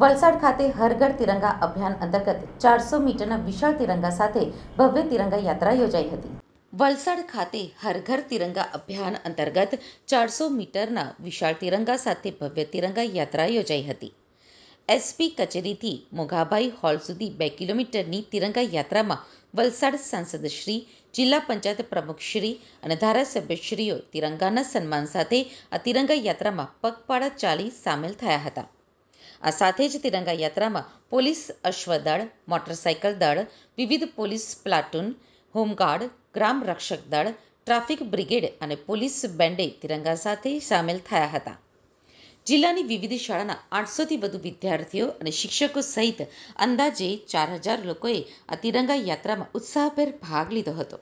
વલસાડ ખાતે હરઘર તિરંગા અભિયાન અંતર્ગત ચારસો મીટરના વિશાળ તિરંગા સાથે ભવ્ય તિરંગા યાત્રા યોજાઈ હતી. વલસાડ ખાતે હરઘર તિરંગા અભિયાન અંતર્ગત ચારસો મીટરના વિશાળ તિરંગા સાથે ભવ્ય તિરંગા યાત્રા યોજાઈ હતી. એસપી કચેરીથી મોઘાભાઈ હોલ સુધી બે કિલોમીટરની તિરંગા યાત્રામાં વલસાડ સાંસદશ્રી જિલ્લા પંચાયત પ્રમુખશ્રી અને ધારાસભ્યશ્રીઓ તિરંગાના સન્માન સાથે આ તિરંગા યાત્રામાં પગપાળા ચાલી સામેલ થયા હતા. આ સાથે જ તિરંગા યાત્રામાં પોલીસ અશ્વદળ મોટરસાયકલ દળ, વિવિધ પોલીસ પ્લાટૂન, હોમગાર્ડ, ગ્રામ રક્ષક દળ, ટ્રાફિક બ્રિગેડ અને પોલીસ બેન્ડે તિરંગા સાથે સામેલ થયા હતા. જિલ્લાની વિવિધ શાળાના આઠસોથી વધુ વિદ્યાર્થીઓ અને શિક્ષકો સહિત અંદાજે ચાર હજાર લોકોએ આ તિરંગા યાત્રામાં ઉત્સાહભેર ભાગ લીધો હતો.